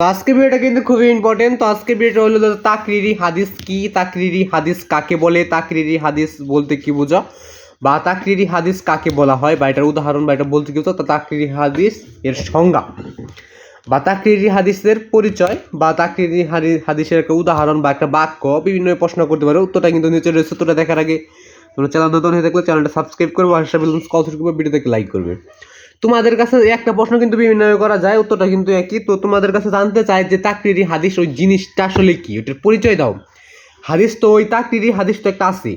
তো আজকে ভিডিওটা কিন্তু খুবই ইম্পর্টেন্ট তো আজকে ভিডিওটা হলো তাকরিরি হাদিস কি? তাকরিরি হাদিস কাকে বলে? তাকরিরি হাদিস বলতে কি বোঝো? বা তাকরিরি হাদিস কাকে বলা হয়? বা এটার উদাহরণ বা এটা বলতে কি বোঝো? তাকরিরি হাদিস এর সংজ্ঞা। বা তাকরিরি হাদিসের পরিচয় বা তাকরিরি হাদি- হাদিসের একটা উদাহরণ বা একটা বাক্য বিভিন্ন প্রশ্ন করতে পারো। উত্তরটা কিন্তু নিচে রয়েছে। উত্তরটা দেখার আগে তোমরা চ্যানেল নতুন হয়ে থাকলে চ্যানেলটা সাবস্ক্রাইব করবে। আর সাথে কল করবে। ভিডিওটাকে লাইক করবে। তোমাদের কাছে একটা প্রশ্ন কিন্তু বিভিন্ন করা যায়, উত্তরটা কিন্তু একই। তো তোমাদের কাছে জানতে চাই যে তাকরিরি হাদিস ওই জিনিসটা আসলে কি? ওটার পরিচয় দাও। হাদিস তো ওই তাকরিরি হাদিস তো একটা আছে।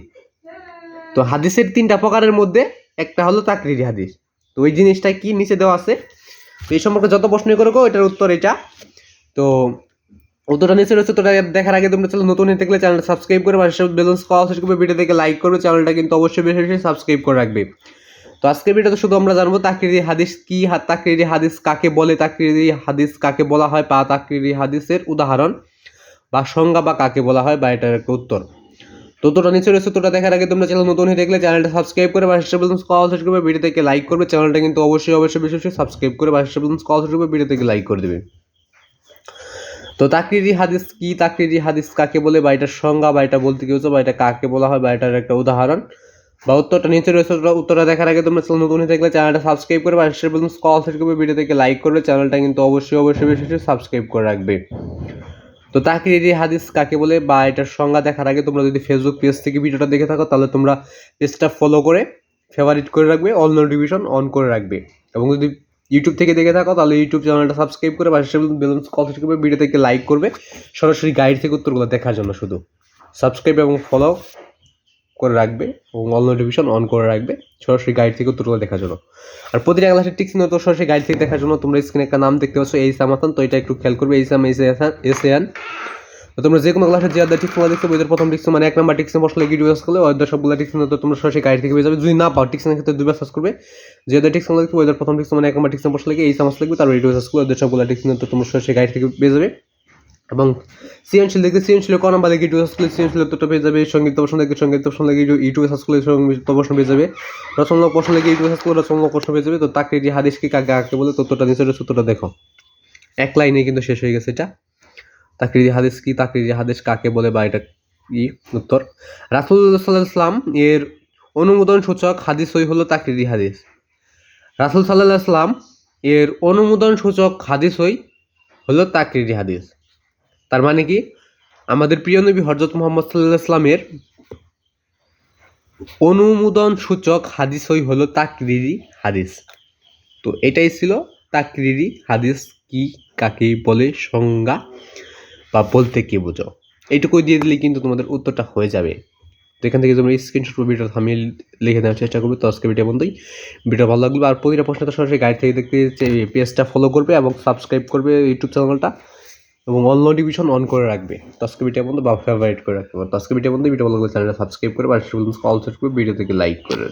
তো হাদিসের তিনটা প্রকারের মধ্যে একটা হলো তাকরিরি হাদিস। তো ওই জিনিসটা কি নিচে দেওয়া আছে? তো এই সম্পর্কে যত প্রশ্ন করব এটার উত্তর এটা। তো উত্তরটা নিচে রয়েছে তোটা দেখার আগে তোমরা চ্যানেল নতুন থাকলে চ্যানেলটা সাবস্ক্রাইব করে পাশে ব্যালেন্স কল শেষ করবে। ভিডিও থেকে লাইক করবে, চ্যানেলটা কিন্তু অবশ্যই বেশি বেশি সাবস্ক্রাইব করে রাখবে। তো আজকের ভিডিওতে শুধু আমরা জানব তাকরিরি হাদিস কি তাকরিরি হাদিস কাকে বলে, তাকরিরি হাদিস কাকে বলা হয় বা তাকরিরি হাদিসের উদাহরণ বা সংজ্ঞা বা কাকে বলা হয় বা এটার একটা উত্তর। তো তোটা নিচে রয়েছে তোটা দেখার আগে তোমরা চ্যানেল নতুন হয়ে দেখলে চ্যানেলটা সাবস্ক্রাইব করে বাসা ব্যালেন্স কল শেষ করবে ভিডিও থেকে লাইক করবে, চ্যানেলটা কিন্তু অবশ্যই অবশ্যই বেশি বেশি সাবস্ক্রাইব করে বাসা ব্যালেন্স কল শেষ করবে ভিডিও থেকে লাইক করে দেবে। তো তাকরিরি হাদিস কি, তাকরিরি হাদিস কাকে বলে বা এটার সংজ্ঞা বা এটা বলতে কি হচ্ছে বা এটা কাকে বলা হয় বা এটার একটা উদাহরণ। বা উত্তরটা নিচে রয়েছে উত্তরটা দেখার আগে তোমরা চ্যানেল নতুন হয়ে থাকলে চ্যানেলটা সাবস্ক্রাইব করে বাসা ব্যালেন্স কল শেষ করবে ভিডিও থেকে লাইক করবে, চ্যানেলটা কিন্তু অবশ্যই অবশ্যই বেশি সাবস্ক্রাইব করে রাখবে। তো তাকরিরি হাদিস কাকে বলে বা এটার সংজ্ঞা দেখার আগে তোমরা যদি ফেসবুক পেজ থেকে ভিডিওটা দেখে থাকো, তাহলে তোমরা পেজটা ফলো করে ফেভারিট করে রাখবে অল নোটিফিকেশন অন করে রাখবে। এবং যদি ইউটিউব থেকে দেখে থাকো, তাহলে ইউটিউব চ্যানেলটা সাবস্ক্রাইব করে পাশে বেলুন্স কল করবে ভিডিও থেকে লাইক করবে, সরাসরি গাইড থেকে উত্তরগুলো দেখার জন্য শুধু। সাবস্ক্রাইব এবং ফলো করে রাখবে এবং অল নোটিফিকেশন অন করে রাখবে, সরাসরি গাইড থেকে উত্তরগুলো দেখার জন্য। আর প্রতিটা ক্লাসের টিক্স তো সরাসরি গাইড থেকে দেখার জন্য তোমরা স্ক্রিনে একটা নাম দেখতে পাচ্ছ, এই সামাথান, তো এটা একটু খেয়াল করবে, এই সাম এস এন তোমরা যে কোনো ক্লাসে যে আদার টিক্স দেখতে বইদের প্রথম টিক্স মানে এক নাম্বার টিক্স বসলে ভিডিও সার্চ করলে ওদের সবগুলো টিক্স তো তোমরা সরাসরি গাইড থেকে পেয়ে যাবে। যদি না পাও টিক্সের ক্ষেত্রে দুবার সার্চ করবে। যে আদার টিক্স দেখতে ওদের প্রথম টিক্স মানে এক নাম্বার টিক্স বসলে এই সামাস লিখবে তারপর সার্চ করলে ওদের সবগুলো টিক্স তো তোমরা সরাসরি গাইড থেকে পেয়ে যাবে। এবং সৃজনশীল দেখতে সৃজনশীল ক নাম্বার দেখে ইউটিউব সার্চ সৃজনশীল উত্তরটা পেয়ে যাবে, সংগীত প্রশ্ন দেখে, সংগীত প্রশ্ন দেখে ইউটিউব করলে সংগীত প্রশ্ন পেয়ে যাবে। রচনামূলক প্রশ্ন দেখে ইউটিউব সার্চ করলে প্রশ্ন পেয়ে যাবে। তো তাকে যে হাদিস কি কাকে কাকে বলে তত্ত্বটা নিচে সূত্রটা দেখো। এক লাইনে কিন্তু শেষ হয়ে গেছে এটা। তাকরিরি হাদিস কি, তাকরিরি হাদিস কাকে বলে বা এটা কি উত্তর? রাসুল সাল্লাহ এর অনুমোদন সূচক হাদিস ওই হলো তাকরিরি হাদিস। রাসুল সাল্লাহ সাল্লাম এর অনুমোদন সূচক হাদিস ওই হলো তাকরিরি হাদিস। তার মানে কি? আমাদের প্রিয় নবী হজরত মোহাম্মদ সাল্লাহ ইসলামের অনুমোদন সূচক হাদিস ওই হলো তাকরিরি হাদিস। তো এটাই ছিল তাকরিরি হাদিস কি, কাকে বলে, সংজ্ঞা বা বলতে কি বোঝো? এইটুকুই দিয়ে দিলে কিন্তু তোমাদের উত্তরটা হয়ে যাবে। তো এখান থেকে তোমরা স্ক্রিনশট ভিডিও থামিয়ে লিখে দেওয়ার চেষ্টা করবে। তো আজকে ভিডিও বন্ধই। ভিডিও ভালো লাগবে আর প্রতিটা প্রশ্নটা সরাসরি গাইড থেকে দেখতে পেজটা ফলো করবে এবং সাবস্ক্রাইব করবে ইউটিউব চ্যানেলটা এবং অল নোটিফিকেশন অন করে রাখবে। তো আজকে ভিডিও বন্ধু বা ফেভারিট করে রাখবে। তো আজকে ভিডিও বন্ধু ভিডিও ভালো লাগলে চ্যানেলটা সাবস্ক্রাইব করে বা কল সার্চ করে ভিডিও থেকে লাইক করে